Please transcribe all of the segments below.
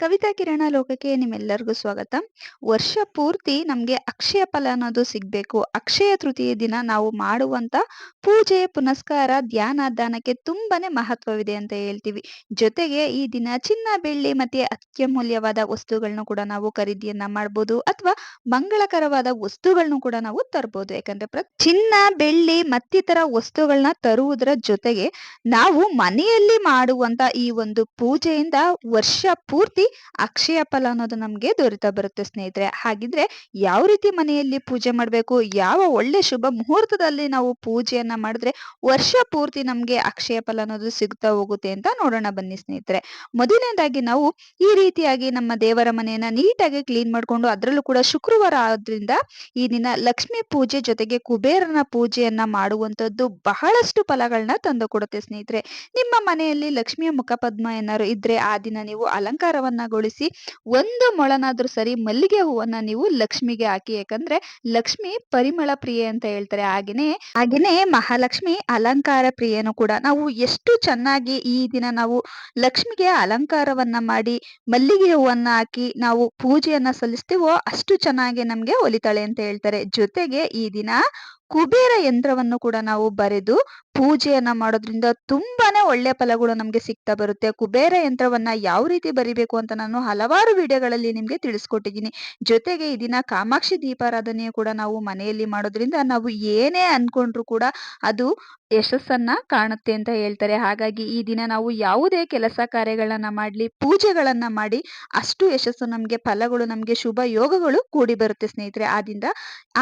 ಕವಿತಾ ಕಿರಣ ಲೋಕಕ್ಕೆ ನಿಮ್ಮೆಲ್ಲರಿಗೂ ಸ್ವಾಗತ. ವರ್ಷ ಪೂರ್ತಿ ನಮಗೆ ಅಕ್ಷಯ ಫಲ ಅನ್ನೋದು ಸಿಗಬೇಕು. ಅಕ್ಷಯ ತೃತೀಯ ದಿನ ನಾವು ಮಾಡುವಂತ ಪೂಜೆ, ಪುನಸ್ಕಾರ, ಧ್ಯಾನ, ದಾನಕ್ಕೆ ತುಂಬಾನೇ ಮಹತ್ವವಿದೆ ಅಂತ ಹೇಳ್ತೀವಿ. ಜೊತೆಗೆ ಈ ದಿನ ಚಿನ್ನ, ಬೆಳ್ಳಿ ಮತ್ತೆ ಅತ್ಯಮೂಲ್ಯವಾದ ವಸ್ತುಗಳನ್ನ ಕೂಡ ನಾವು ಖರೀದಿಯನ್ನ ಮಾಡ್ಬೋದು ಅಥವಾ ಮಂಗಳಕರವಾದ ವಸ್ತುಗಳನ್ನು ಕೂಡ ನಾವು ತರಬಹುದು ಯಾಕಂದ್ರೆ ಚಿನ್ನ, ಬೆಳ್ಳಿ ಮತ್ತಿತರ ವಸ್ತುಗಳನ್ನ ತರುವುದರ ಜೊತೆಗೆ ನಾವು ಮನೆಯಲ್ಲಿ ಮಾಡುವಂತ ಈ ಒಂದು ಪೂಜೆಯಿಂದ ವರ್ಷ ಪೂರ್ತಿ ಅಕ್ಷಯ ಫಲ ಅನ್ನೋದು ನಮಗೆ ದೊರೀತಾ ಬರುತ್ತೆ ಸ್ನೇಹಿತರೆ. ಹಾಗಿದ್ರೆ ಯಾವ ರೀತಿ ಮನೆಯಲ್ಲಿ ಪೂಜೆ ಮಾಡ್ಬೇಕು, ಯಾವ ಒಳ್ಳೆ ಶುಭ ಮುಹೂರ್ತದಲ್ಲಿ ನಾವು ಪೂಜೆಯನ್ನ ಮಾಡಿದ್ರೆ ವರ್ಷ ಪೂರ್ತಿ ನಮ್ಗೆ ಅಕ್ಷಯ ಫಲ ಅನ್ನೋದು ಸಿಗ್ತಾ ಹೋಗುತ್ತೆ ಅಂತ ನೋಡೋಣ ಬನ್ನಿ ಸ್ನೇಹಿತರೆ. ಮೊದಲನೇದಾಗಿ ನಾವು ಈ ರೀತಿಯಾಗಿ ನಮ್ಮ ದೇವರ ಮನೆಯನ್ನ ನೀಟಾಗಿ ಕ್ಲೀನ್ ಮಾಡ್ಕೊಂಡು ಅದರಲ್ಲೂ ಕೂಡ ಶುಕ್ರವಾರ ಆದ್ರಿಂದ ಈ ದಿನ ಲಕ್ಷ್ಮಿ ಪೂಜೆ ಜೊತೆಗೆ ಕುಬೇರನ ಪೂಜೆಯನ್ನ ಮಾಡುವಂತದ್ದು ಬಹಳಷ್ಟು ಫಲಗಳನ್ನ ತಂದು ಕೊಡುತ್ತೆ ಸ್ನೇಹಿತರೆ. ನಿಮ್ಮ ಮನೆಯಲ್ಲಿ ಲಕ್ಷ್ಮಿಯ ಮುಖಪದ್ಮ ಏನಾದ್ರು ಇದ್ರೆ ಆ ದಿನ ನೀವು ಅಲಂಕಾರವನ್ನಗೊಳಿಸಿ ಒಂದು ಮೊಳನಾದ್ರೂ ಸರಿ ಮಲ್ಲಿಗೆ ಹೂವನ್ನ ನೀವು ಲಕ್ಷ್ಮಿಗೆ ಹಾಕಿ. ಯಾಕಂದ್ರೆ ಲಕ್ಷ್ಮಿ ಪರಿಮಳ ಪ್ರಿಯೆ ಅಂತ ಹೇಳ್ತಾರೆ. ಹಾಗೇನೆ ಹಾಗೇನೆ ಮಹಾಲಕ್ಷ್ಮಿ ಅಲಂಕಾರ ಪ್ರಿಯೆನು ಕೂಡ ನಾವು ಎಷ್ಟು ಚೆನ್ನಾಗಿ ಈ ದಿನ ನಾವು ಲಕ್ಷ್ಮಿಗೆ ಅಲಂಕಾರವನ್ನ ಮಾಡಿ, ಮಲ್ಲಿಗೆ ಹೂವನ್ನ ಹಾಕಿ ನಾವು ಪೂಜೆಯನ್ನ ಸಲ್ಲಿಸ್ತೀವೋ ಅಷ್ಟು ಚೆನ್ನಾಗಿ ನಮ್ಗೆ ಒಲಿತಾಳೆ ಅಂತ ಹೇಳ್ತಾರೆ. ಜೊತೆಗೆ ಈ ದಿನ ಕುಬೇರ ಯಂತ್ರವನ್ನು ಕೂಡ ನಾವು ಬರೆದು ಪೂಜೆಯನ್ನ ಮಾಡೋದ್ರಿಂದ ತುಂಬಾನೇ ಒಳ್ಳೆ ಫಲಗಳು ನಮ್ಗೆ ಸಿಗ್ತಾ ಬರುತ್ತೆ. ಕುಬೇರ ಯಂತ್ರವನ್ನ ಯಾವ ರೀತಿ ಬರಿಬೇಕು ಅಂತ ನಾನು ಹಲವಾರು ವಿಡಿಯೋಗಳಲ್ಲಿ ನಿಮ್ಗೆ ತಿಳಿಸ್ಕೊಟ್ಟಿದ್ದೀನಿ. ಜೊತೆಗೆ ಈ ದಿನ ಕಾಮಾಕ್ಷಿ ದೀಪಾರಾಧನೆಯು ಕೂಡ ನಾವು ಮನೆಯಲ್ಲಿ ಮಾಡೋದ್ರಿಂದ ನಾವು ಏನೇ ಅನ್ಕೊಂಡ್ರು ಕೂಡ ಅದು ಯಶಸ್ಸನ್ನ ಕಾಣುತ್ತೆ ಅಂತ ಹೇಳ್ತಾರೆ. ಹಾಗಾಗಿ ಈ ದಿನ ನಾವು ಯಾವುದೇ ಕೆಲಸ ಕಾರ್ಯಗಳನ್ನ ಮಾಡ್ಲಿ, ಪೂಜೆಗಳನ್ನ ಮಾಡಿ ಅಷ್ಟು ಯಶಸ್ಸು ನಮ್ಗೆ, ಫಲಗಳು ನಮ್ಗೆ, ಶುಭ ಯೋಗಗಳು ಕೂಡಿ ಬರುತ್ತೆ ಸ್ನೇಹಿತರೆ. ಆದ್ರಿಂದ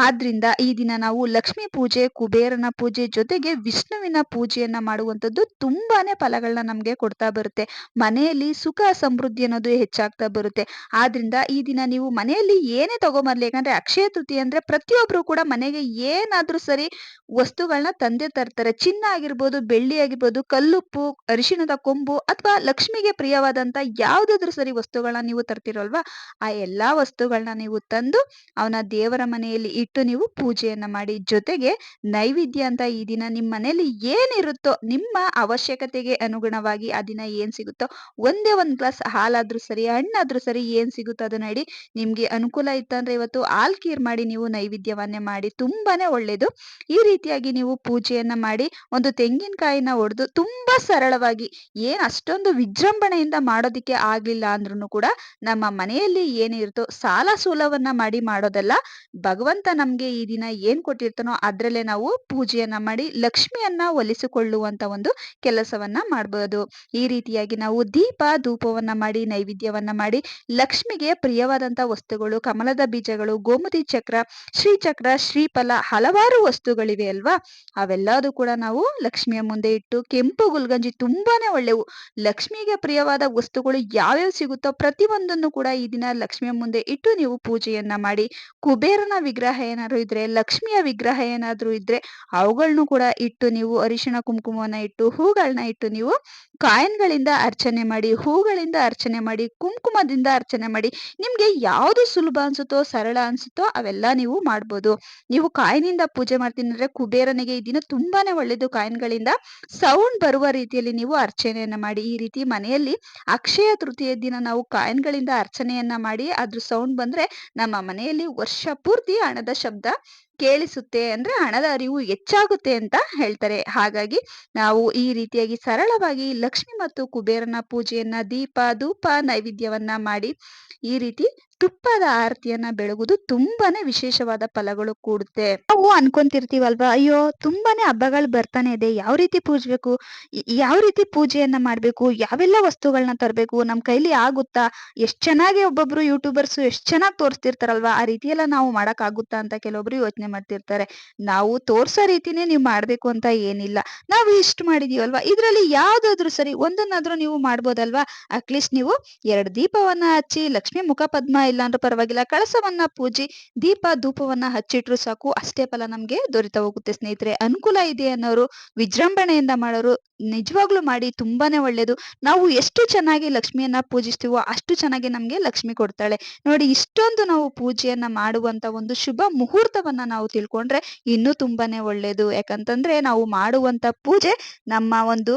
ಆದ್ರಿಂದ ಈ ದಿನ ನಾವು ಲಕ್ಷ್ಮೀ ಪೂಜೆ, ಕುಬೇರನ ಪೂಜೆ ಜೊತೆಗೆ ವಿಷ್ಣುವಿನ ಪೂಜೆಯನ್ನ ಮಾಡುವಂತದ್ದು ತುಂಬಾನೇ ಫಲಗಳನ್ನ ನಮ್ಗೆ ಕೊಡ್ತಾ ಬರುತ್ತೆ. ಮನೆಯಲ್ಲಿ ಸುಖ ಸಮೃದ್ಧಿ ಅನ್ನೋದು ಹೆಚ್ಚಾಗ್ತಾ ಬರುತ್ತೆ. ಆದ್ರಿಂದ ಈ ದಿನ ನೀವು ಮನೆಯಲ್ಲಿ ಏನೇ ತಗೊಂಬರ್ಲಿ, ಯಾಕಂದ್ರೆ ಅಕ್ಷಯ ತೃತೀಯ ಅಂದ್ರೆ ಪ್ರತಿಯೊಬ್ರು ಕೂಡ ಮನೆಗೆ ಏನಾದ್ರೂ ಸರಿ ವಸ್ತುಗಳನ್ನ ತಂದೆ ತರ್ತಾರೆ. ಚಿನ್ನ ಆಗಿರ್ಬೋದು, ಬೆಳ್ಳಿ ಆಗಿರ್ಬೋದು, ಕಲ್ಲುಪ್ಪು, ಅರಿಶಿಣದ ಕೊಂಬು ಅಥವಾ ಲಕ್ಷ್ಮಿಗೆ ಪ್ರಿಯವಾದಂತ ಯಾವ್ದಾದ್ರು ಸರಿ ವಸ್ತುಗಳನ್ನ ನೀವು ತರ್ತಿರಲ್ವಾ, ಆ ಎಲ್ಲಾ ವಸ್ತುಗಳನ್ನ ನೀವು ತಂದು ಅವನ ದೇವರ ಮನೆಯಲ್ಲಿ ಇಟ್ಟು ನೀವು ಪೂಜೆಯನ್ನ ಮಾಡಿ ಜೊತೆಗೆ ನೈವೇದ್ಯ ಅಂತ ಈ ದಿನ ನಿಮ್ಮ ಮನೆಯಲ್ಲಿ ಏನಿರುತ್ತೋ ನಿಮ್ಮ ಅವಶ್ಯಕತೆಗೆ ಅನುಗುಣವಾಗಿ ಆ ದಿನ ಏನ್ ಸಿಗುತ್ತೋ ಒಂದೇ ಒಂದ್ ಗ್ಲಾಸ್ ಹಾಲಾದ್ರೂ ಸರಿ, ಹಣ್ಣಾದ್ರೂ ಸರಿ ಏನ್ ಸಿಗುತ್ತೋ ಅದನ್ನ ಇಡಿ. ನಿಮ್ಗೆ ಅನುಕೂಲ ಇತ್ತಂದ್ರೆ ಇವತ್ತು ಹಾಲ್ ಕೀರ್ ಮಾಡಿ ನೀವು ನೈವೇದ್ಯವನ್ನೇ ಮಾಡಿ ತುಂಬಾನೇ ಒಳ್ಳೇದು. ಈ ರೀತಿಯಾಗಿ ನೀವು ಪೂಜೆಯನ್ನ ಮಾಡಿ ಒಂದು ತೆಂಗಿನಕಾಯಿನ ಒಡೆದು ತುಂಬಾ ಸರಳವಾಗಿ ಏನ್ ಅಷ್ಟೊಂದು ವಿಜೃಂಭಣೆಯಿಂದ ಮಾಡೋದಿಕ್ಕೆ ಆಗ್ಲಿಲ್ಲ ಅಂದ್ರೂ ಕೂಡ ನಮ್ಮ ಮನೆಯಲ್ಲಿ ಏನಿರುತ್ತೋ ಸಾಲ ಸೂಲವನ್ನ ಮಾಡಿ ಮಾಡೋದಲ್ಲ. ಭಗವಂತ ನಮ್ಗೆ ಈ ದಿನ ಏನ್ ಕೊಟ್ಟಿರ್ತಾನೋ ಅದ್ರಲ್ಲೇ ನಾವು ಪೂಜೆಯನ್ನ ಮಾಡಿ ಲಕ್ಷ್ಮಿಯನ್ನ ಒಲಿಸಿಕೊಳ್ಳುವಂತ ಒಂದು ಕೆಲಸವನ್ನ ಮಾಡಬಹುದು ಈ ರೀತಿಯಾಗಿ ನಾವು ದೀಪ, ಧೂಪವನ್ನ ಮಾಡಿ, ನೈವೇದ್ಯವನ್ನ ಮಾಡಿ, ಲಕ್ಷ್ಮಿಗೆ ಪ್ರಿಯವಾದಂತ ವಸ್ತುಗಳು, ಕಮಲದ ಬೀಜಗಳು, ಗೋಮತಿ ಚಕ್ರ, ಶ್ರೀಚಕ್ರ, ಶ್ರೀಫಲ ಹಲವಾರು ವಸ್ತುಗಳಿವೆ ಅಲ್ವಾ? ಅವೆಲ್ಲದೂ ಕೂಡ ನಾವು ಲಕ್ಷ್ಮಿಯ ಮುಂದೆ ಇಟ್ಟು ಕೆಂಪು ಗುಲ್ಗಂಜಿ ತುಂಬಾನೇ ಒಳ್ಳೆವು. ಲಕ್ಷ್ಮಿಗೆ ಪ್ರಿಯವಾದ ವಸ್ತುಗಳು ಯಾವ್ಯಾವ ಸಿಗುತ್ತೋ ಪ್ರತಿಯೊಂದನ್ನು ಕೂಡ ಈ ದಿನ ಲಕ್ಷ್ಮಿಯ ಮುಂದೆ ಇಟ್ಟು ನೀವು ಪೂಜೆಯನ್ನ ಮಾಡಿ, ಕುಬೇರನ ವಿಗ್ರಹ ಏನಾದ್ರು ಇದ್ರೆ ಲಕ್ಷ್ಮಿಯ ವಿಗ್ರಹ ಏನಾದ್ರು ಇದ್ರೆ ಅವುಗಳನ್ನು ಕೂಡ ಇಟ್ಟು ನೀವು ಅರಿಶಿಣ ಕುಂಕುಮವನ್ನ ಇಟ್ಟು ಹೂಗಳನ್ನ ಇಟ್ಟು ನೀವು ಕಾಯನ್ಗಳಿಂದ ಅರ್ಚನೆ ಮಾಡಿ, ಹೂಗಳಿಂದ ಅರ್ಚನೆ ಮಾಡಿ, ಕುಂಕುಮದಿಂದ ಅರ್ಚನೆ ಮಾಡಿ, ನಿಮ್ಗೆ ಯಾವ್ದು ಸುಲಭ ಅನ್ಸುತ್ತೋ, ಸರಳ ಅನ್ಸುತ್ತೋ ಅವೆಲ್ಲ ನೀವು ಮಾಡ್ಬೋದು. ನೀವು ಕಾಯಿನಿಂದ ಪೂಜೆ ಮಾಡ್ತೀನಿ ಅಂದ್ರೆ ಕುಬೇರನಿಗೆ ಈ ದಿನ ತುಂಬಾನೇ ಒಳ್ಳೇದು. ಕಾಯಿನ್ಗಳಿಂದ ಸೌಂಡ್ ಬರುವ ರೀತಿಯಲ್ಲಿ ನೀವು ಅರ್ಚನೆಯನ್ನ ಮಾಡಿ, ಈ ರೀತಿ ಮನೆಯಲ್ಲಿ ಅಕ್ಷಯ ತೃತೀಯ ದಿನ ನಾವು ಕಾಯಿನ್ಗಳಿಂದ ಅರ್ಚನೆಯನ್ನ ಮಾಡಿ, ಅದ್ರ ಸೌಂಡ್ ಬಂದ್ರೆ ನಮ್ಮ ಮನೆಯಲ್ಲಿ ವರ್ಷ ಪೂರ್ತಿ ಹಣದ ಶಬ್ದ ಕೇಳಿಸುತ್ತೆ ಅಂದ್ರೆ ಹಣದ ಅರಿವು ಹೆಚ್ಚಾಗುತ್ತೆ ಅಂತ ಹೇಳ್ತಾರೆ. ಹಾಗಾಗಿ ನಾವು ಈ ರೀತಿಯಾಗಿ ಸರಳವಾಗಿ ಲಕ್ಷ್ಮಿ ಮತ್ತು ಕುಬೇರನ ಪೂಜೆಯನ್ನ ದೀಪ, ಧೂಪ, ನೈವೇದ್ಯವನ್ನ ಮಾಡಿ ಈ ರೀತಿ ತುಪ್ಪದ ಆರತಿಯನ್ನ ಬೆಳಗುದು ತುಂಬಾನೇ ವಿಶೇಷವಾದ ಫಲಗಳು ಕೂಡುತ್ತೆ. ನಾವು ಅನ್ಕೊಂತಿರ್ತೀವಲ್ವಾ, ಅಯ್ಯೋ ತುಂಬಾನೇ ಹಬ್ಬಗಳು ಬರ್ತಾನೆ ಇದೆ, ಯಾವ ರೀತಿ ಪೂಜ್ಬೇಕು ಯಾವ ರೀತಿ ಪೂಜೆಯನ್ನ ಮಾಡ್ಬೇಕು, ಯಾವೆಲ್ಲ ವಸ್ತುಗಳನ್ನ ತರಬೇಕು, ನಮ್ ಕೈಲಿ ಆಗುತ್ತಾ, ಎಷ್ಟ್ ಚೆನ್ನಾಗಿ ಒಬ್ಬೊಬ್ರು ಯೂಟ್ಯೂಬರ್ಸ್ ಎಷ್ಟ್ ಚೆನ್ನಾಗಿ ತೋರಿಸ್ತಿರ್ತಾರಲ್ವಾ, ಆ ರೀತಿ ನಾವು ಮಾಡಕ್ ಆಗುತ್ತಾ ಅಂತ ಕೆಲವೊಬ್ರು ಯೋಚನೆ ಮಾಡ್ತಿರ್ತಾರೆ. ನಾವು ತೋರ್ಸೋ ರೀತಿನೇ ನೀವು ಮಾಡ್ಬೇಕು ಅಂತ ಏನಿಲ್ಲ. ನಾವು ಇಷ್ಟು ಮಾಡಿದೀವಲ್ವಾ, ಇದ್ರಲ್ಲಿ ಯಾವ್ದಾದ್ರು ಸರಿ ಒಂದನ್ನಾದ್ರೂ ನೀವು ಮಾಡ್ಬೋದಲ್ವಾ, ಅಟ್ಲೀಸ್ಟ್ ನೀವು ಎರಡು ದೀಪವನ್ನ ಹಚ್ಚಿ ಲಕ್ಷ್ಮಿ ಮುಖ ಪದ್ಮ ಇಲ್ಲ ಅಂದ್ರೆ ಪರವಾಗಿಲ್ಲ. ಕಳಸವನ್ನ ಪೂಜಿ, ದೀಪ, ಧೂಪವನ್ನ ಹಚ್ಚಿಟ್ರು ಸಾಕು, ಅಷ್ಟೇ ಫಲ ನಮ್ಗೆ ದೊರೆತ ಹೋಗುತ್ತೆ ಸ್ನೇಹಿತರೆ. ಅನುಕೂಲ ಇದೆ ಅನ್ನೋರು ವಿಜೃಂಭಣೆಯಿಂದ ಮಾಡೋರು ನಿಜವಾಗ್ಲೂ ಮಾಡಿ ತುಂಬಾನೇ ಒಳ್ಳೇದು. ನಾವು ಎಷ್ಟು ಚೆನ್ನಾಗಿ ಲಕ್ಷ್ಮಿಯನ್ನ ಪೂಜಿಸ್ತೀವೋ ಅಷ್ಟು ಚೆನ್ನಾಗಿ ನಮ್ಗೆ ಲಕ್ಷ್ಮಿ ಕೊಡ್ತಾಳೆ. ನೋಡಿ, ಇಷ್ಟೊಂದು ನಾವು ಪೂಜೆಯನ್ನ ಮಾಡುವಂತ ಒಂದು ಶುಭ ಮುಹೂರ್ತವನ್ನ ನಾವು ತಿಳ್ಕೊಂಡ್ರೆ ಇನ್ನೂ ತುಂಬಾನೇ ಒಳ್ಳೇದು. ಯಾಕಂತಂದ್ರೆ ನಾವು ಮಾಡುವಂತ ಪೂಜೆ ನಮ್ಮ ಒಂದು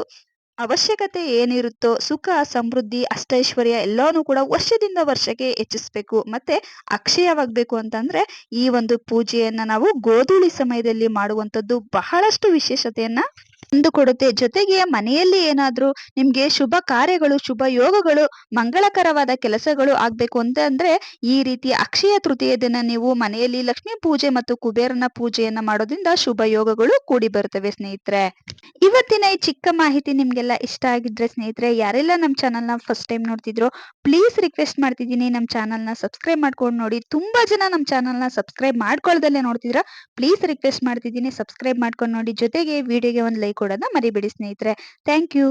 ಅವಶ್ಯಕತೆ ಏನಿರುತ್ತೋ ಸುಖ, ಸಮೃದ್ಧಿ, ಅಷ್ಟೈಶ್ವರ್ಯ ಎಲ್ಲಾನು ಕೂಡ ವರ್ಷದಿಂದ ವರ್ಷಕ್ಕೆ ಹೆಚ್ಚಿಸ್ಬೇಕು. ಮತ್ತೆ ಅಕ್ಷಯವಾಗಬೇಕು ಅಂತಂದ್ರೆ ಈ ಒಂದು ಪೂಜೆಯನ್ನ ನಾವು ಗೋಧೂಳಿ ಸಮಯದಲ್ಲಿ ಮಾಡುವಂತದ್ದು ಬಹಳಷ್ಟು ವಿಶೇಷತೆಯನ್ನ ತಂದುಕೊಡುತ್ತೆ ಜೊತೆಗೆ ಮನೆಯಲ್ಲಿ ಏನಾದರೂ ನಿಮ್ಗೆ ಶುಭ ಕಾರ್ಯಗಳು, ಶುಭ ಯೋಗಗಳು, ಮಂಗಳಕರವಾದ ಕೆಲಸಗಳು ಆಗ್ಬೇಕು ಅಂತ ಅಂದ್ರೆ ಈ ರೀತಿ ಅಕ್ಷಯ ತೃತೀಯ ದಿನ ನೀವು ಮನೆಯಲ್ಲಿ ಲಕ್ಷ್ಮೀ ಪೂಜೆ ಮತ್ತು ಕುಬೇರನ ಪೂಜೆಯನ್ನ ಮಾಡೋದ್ರಿಂದ ಶುಭ ಯೋಗಗಳು ಕೂಡಿ ಬರುತ್ತವೆ ಸ್ನೇಹಿತರೆ. ಇವತ್ತಿನ ಈ ಚಿಕ್ಕ ಮಾಹಿತಿ ನಿಮ್ಗೆಲ್ಲ ಇಷ್ಟ ಆಗಿದ್ರೆ ಸ್ನೇಹಿತರೆ, ಯಾರೆಲ್ಲ ನಮ್ಮ ಚಾನಲ್ನ ಫಸ್ಟ್ ಟೈಮ್ ನೋಡ್ತಿದ್ರು ಪ್ಲೀಸ್ ರಿಕ್ವೆಸ್ಟ್ ಮಾಡ್ತಿದ್ದೀನಿ. ನಮ್ಮ ಚಾನಲ್ನ ಸಬ್ಸ್ಕ್ರೈಬ್ ಮಾಡ್ಕೊಂಡು ನೋಡಿ. ತುಂಬಾ ಜನ ನಮ್ಮ ಚಾನಲ್ನ ಸಬ್ಸ್ಕ್ರೈಬ್ ಮಾಡ್ಕೊಳ್ದಲ್ಲೇ ನೋಡ್ತಿದ್ರ ಪ್ಲೀಸ್ ರಿಕ್ವೆಸ್ಟ್ ಮಾಡ್ತಿದ್ದೀನಿ. ಸಬ್ಸ್ಕ್ರೈಬ್ ಮಾಡ್ಕೊಂಡು ನೋಡಿ. ಜೊತೆಗೆ ವಿಡಿಯೋಗೆ ಒಂದು ಲೈಕ್ ಕೊಡೋದನ್ನ ಮರಿಬೇಡಿ ಸ್ನೇಹಿತರೆ. Thank you